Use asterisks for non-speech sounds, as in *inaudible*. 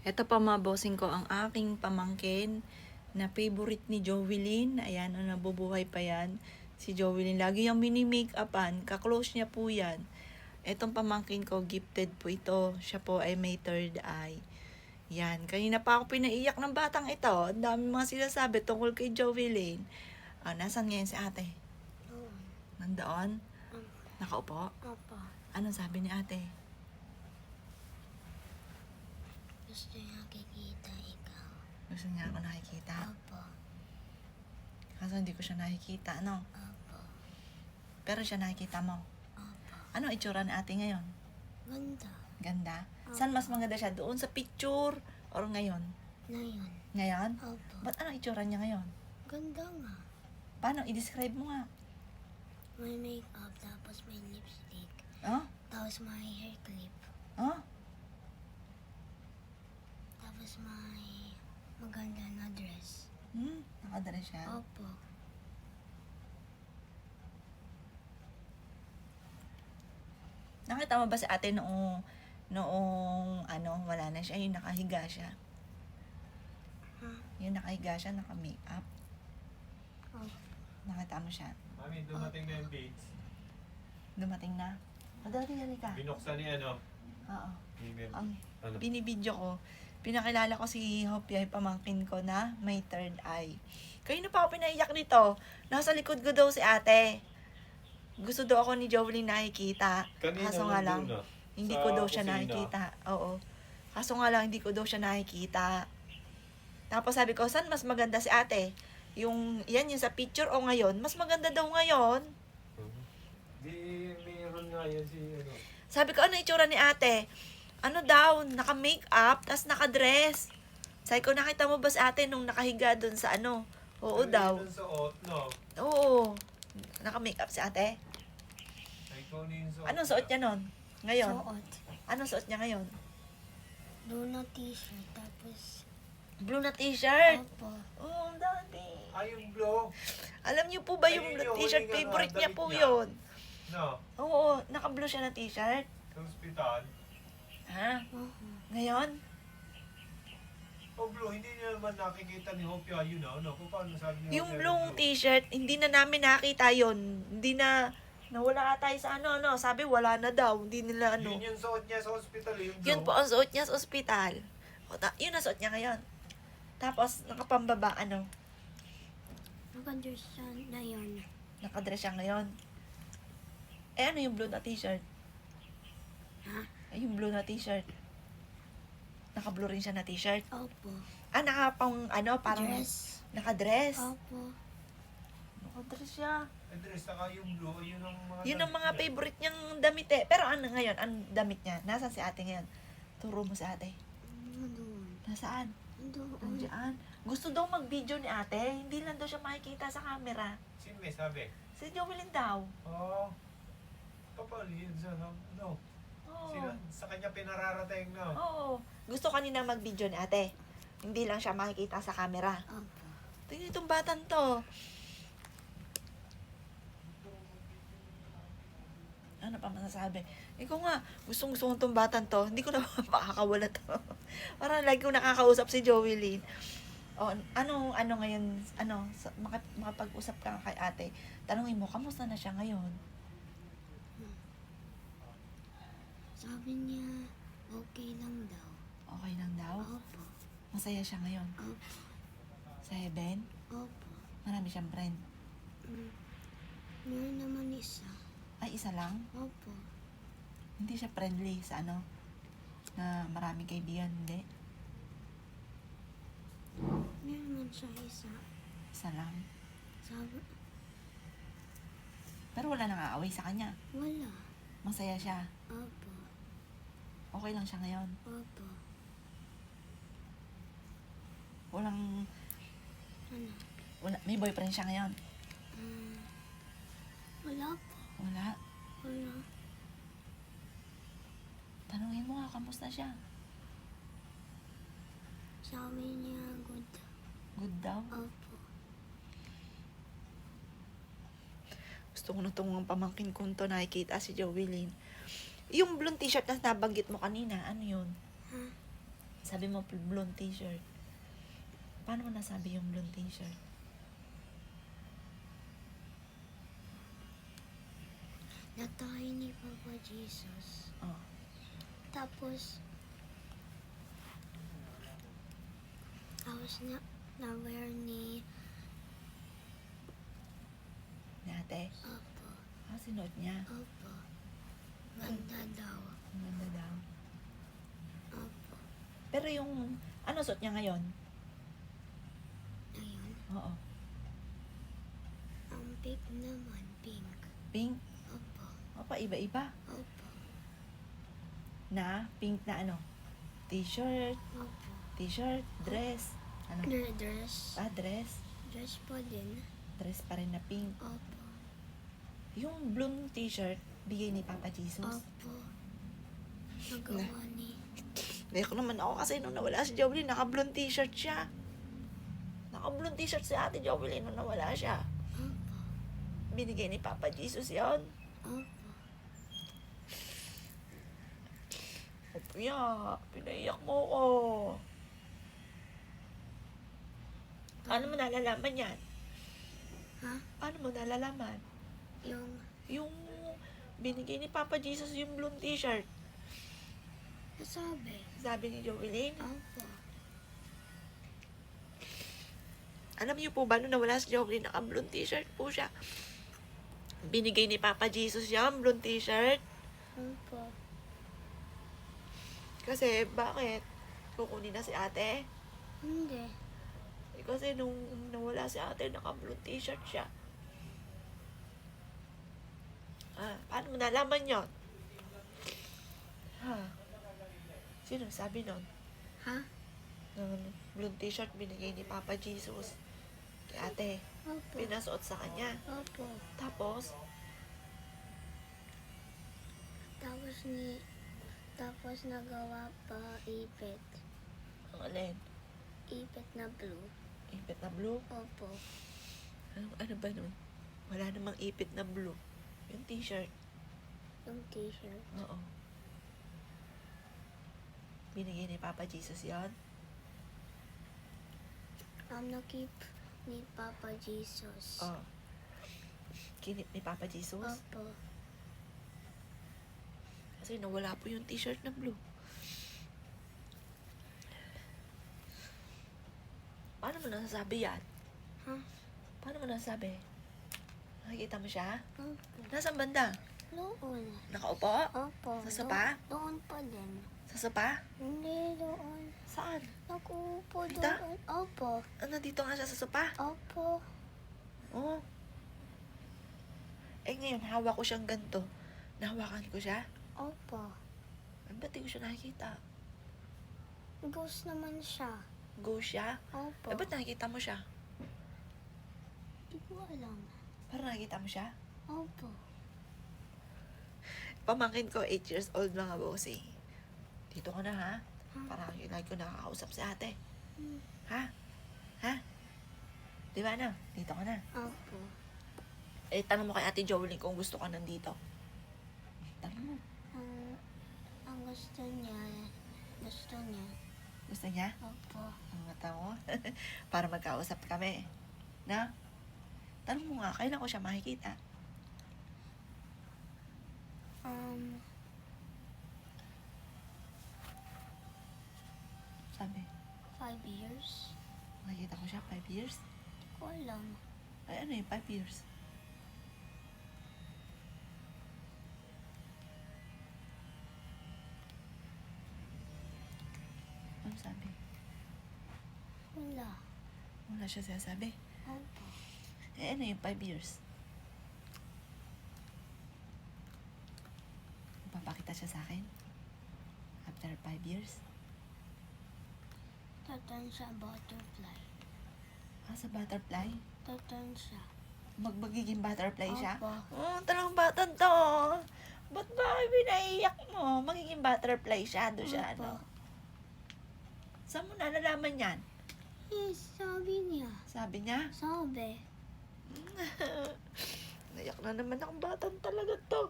Ito pa mga bossing ko, ang aking pamangkin na favorite ni Jovelyn. Ayan, ano, nabubuhay pa yan. Si Jovelyn, lagi yung mini-make upan. Kaklose niya po yan. Itong pamangkin ko, gifted po ito. Siya po ay may third eye. Yan, kanina pa ako pinaiyak ng batang ito. Ang dami mga sinasabi tungkol kay Jovelyn. Ah, nasan ngayon si ate? Oo. Nandoon? Nakaupo? Opo. Anong sabi ni ate? Gusto niya kikita ikaw. Gusto niya ako nakikita. Opo. Kaso hindi ko siya nakikita, ano? Opo. Pero siya nakikita mo. Opo. Ano itsura ni ate ngayon? Ganda. Ganda? Saan mas maganda siya? Doon sa picture? Or ngayon? Na yun. Ngayon? Opo. Ba't ano itsura niya ngayon? Ganda nga. Paano? I-describe mo nga. May makeup, tapos may lipstick. Oh? Tapos may hair clip. Oh? Tapos may maganda na dress. Hmm? Nakadala siya? Opo. Nakita mo ba si ate noong, noong, ano, wala na siya, yung nakahiga siya? Ha? Yung nakahiga siya, naka-makeup. Opo. Nakita mo siya. Mami, dumating na yung dates. Dumating na. Madali, halika. Binuksan ni ano, Oo. email. Ang Ano? binibidyo ko, pinakilala ko si Hopia, yung pamangkin ko na may third eye. Kayo na pa ako pinaiyak nito. Nasa likod ko daw si ate. Gusto daw ako ni Jovelyn nakikita. Kanina Kaso nga lang, na. hindi ko daw siya kusina. nakikita. Oo. Kaso nga lang, hindi ko daw siya nakikita. Tapos sabi ko, saan mas maganda si ate? Yung, yan yung sa picture o ngayon? Mas maganda daw ngayon. Mhm. Di, meron nga yan si ano. Sabi ko, ano itsura ni ate? Ano daw, naka-makeup, tas naka-dress. Sabi ko, nakita mo ba si ate nung nakahiga doon sa ano? Oo Ano daw. Sa ot, no? Oo. Naka-makeup si ate. Ay, suot. Anong suot niya nun? Ngayon? Suot. Anong suot niya ngayon? Blue na t-shirt. Tapos, Blue na t-shirt. opo. Oo, oh, dati. Ay, yung blue. Alam niyo po ba Ay, yung yun blue yung t-shirt? Favorite niya po niya. yun. No? Oo, naka-blue siya na t-shirt. Sa ospital. Ha? Ngayon? Oh, blue, hindi niya naman nakikita ni Hopia yun, no? no? Kung paano sabi ni Yung Hopia blue t-shirt, hindi na namin nakita yon. Hindi na, nawala ka tayo sa ano, ano. Sabi, wala na daw. Hindi nila ano. Yun yung suot niya sa ospital, eh, yung blue. Yun po ang suot niya sa ospital. O, ta- yun ang suot niya ngayon. Tapos, nakapambaba, ano, Maganda siya na yun. nakadress siya ngayon. Eh, ano yung blue na t-shirt? Ha? Yung blue na t-shirt. Naka-blue rin siya na t-shirt. Opo. Ah, nakapang, ano, parang, Dress. nakadress. Opo. Nakadress siya. Address, saka yung blue, yun ang mga... Yun ang mga favorite niyang damit eh. Pero ano ngayon, ang damit niya? Nasaan si ate ngayon? Turo mo si ate. Doon. Nasaan? Doon. Nandiyan. Gusto daw mag-video ni ate. Hindi lang daw siya makikita sa camera. Sino may sabi? Si Jovelyn daw. Oo. Oh, papaliin sa no? Oo. Sino, sa kanya pinararating, no? Oo. Gusto kanina mag-video ni ate. Hindi lang siya makikita sa camera. Opo. Tingnan itong batang to. Ano pa masasabi? Ikaw nga, gustong gusto ko itong batang to. Hindi ko na *laughs* makakawala to. Parang lagi ko nakakausap si Joey Lynn. O, ano, ano ngayon, ano, sa, maka, makapag-usap ka kay ate, tanungin mo, kamusta na siya ngayon? Sabi niya, okay lang daw. Okay lang daw? Opo. Masaya siya ngayon? Opo. Sa heaven? Opo. Marami siyang friend. Mm. Meron naman isa. Ay, isa lang? Opo. Hindi siya friendly sa ano, na maraming kaibigan, hindi. Meron naman siya isa. Isa lang. Sabi, Pero wala nang aaway sa kanya. wala. Masaya siya. Opo. Okay lang siya ngayon. Opo. Walang, Ano? wala, may boyfriend siya ngayon. Ah, wala po. Wala. Wala. Tanungin mo nga, kamusta siya? Sabi niya, good. Good daw. Opo. Gusto ko na itong pamangkin kong to nakikita si Joey Lynn. Yung blonde t-shirt na nabanggit mo kanina, ano yun? Ha? Sabi mo, blonde t-shirt. Paano mo nasabi yung blonde t-shirt? Natayo ni Papa Jesus. Oh. Tapos, tapos na, na-wear ni Dati. Opo. Ah, sinuot niya. Opo. Ganda daw. Ang ganda daw. Opo. Pero yung, ano suot niya ngayon? Ayun. Oo. Ang pink naman, pink. Pink. Opo. Opa, iba-iba. Opo. Na, pink na ano? T-shirt, Opo. t-shirt, dress. Ano? Na dress. Ah, dress. Dress pa din. Dress pa rin na pink. Opo. Yung blue t-shirt, bigay ni Papa Jesus. Opo. Nagawa ni. Nayak naman ako kasi nung nawala si Jovelyn, naka-blue t-shirt siya. Naka-blue t-shirt si ate Jovelyn nung nawala siya. Opo. Binigay ni Papa Jesus yon. Opo. Opya, pinaiyak mo ko. Paano mo nalalaman yan? Ha? Paano mo nalalaman? Yung Yung binigay ni Papa Jesus yung blue t-shirt. nasabi. Sabi ni Jovelyn. Opo. Alam niyo po ba, nung nawala si Jovelyn, naka-blue t-shirt po siya. Binigay ni Papa Jesus yung blue t-shirt. Opo. Kasi, bakit? Kukunin na si ate. Hindi. Eh, Kasi nung nawala si ate, naka-blue t-shirt siya. Ah, paano mo nalaman yon? Ha? Sino sabi nun? Ha? Nung blue t-shirt binigay ni Papa Jesus kay ate. Opo. Pinasuot sa kanya. Opo. Tapos, Tapos ni tapos nagawa pa ipit. ang alin? Ipit na blue. Ipit na blue? Opo. Ano, ano ba nun? Wala namang ipit na blue. Yung t-shirt. Yung t-shirt. Oo. Binigay ni Papa Jesus yon. Ang nakip ni Papa Jesus. Oh. Kinip ni Papa Jesus. Opo. Kasi nawala po yung t-shirt na blue. Paano mo nasasabi yan? Ha? Paano mo nasasabi? Nakikita mo siya? Opo. Nasaan banda? Doon. Nakaupo? Opo. Sa sopa? Doon, pa din. Sa sopa? Hindi doon. Saan? Nakuupo Dito? doon. Opo. Ah, nandito nga siya sa sopa? Opo. Oo. Eh ngayon, hawak ko siyang ganito. Nahawakan ko siya. Opo. Eh, ba't di ko siya nakikita? Ghost naman siya. Go siya? Opo. Eh, ba't nakikita mo siya? Di ko alam. Parang nakikita mo siya? Opo. Pamangkin ko, 8 years old mga bossing. Dito ka na ha? Ha? Parang yung like ko nakakausap si ate. Hmm. Ha? Ha? Di ba na? Dito ka na. Opo. Eh, tanong mo kay ate Jolene kung gusto ka nandito. Tanong mo. Ang, ang gusto niya, gusto niya. Gusto niya? Opo. Ang mata mo. *laughs* Para magkausap kami. Na? Tanong mo nga, kailan ko siya makikita? Um, Sabi, five years? makikita ko siya 5 years? Ko alam. Ay, ano yung 5 years? Ano sabi? Wala. Wala siya sinasabi. Opo. Eh, ano yung 5 years? Papakita siya sa akin? After 5 years? Tatan siya butterfly. Ah, sa butterfly? Tatan siya. Mag magiging butterfly siya? Opo. Oh, talagang batan to. Ba't ba binaiyak mo? Magiging butterfly siya. Doon siya, Opo. ano? Saan mo nalalaman yan? Eh, sabi niya. Sabi niya, Sabi. Nayak na naman ang batan talaga to.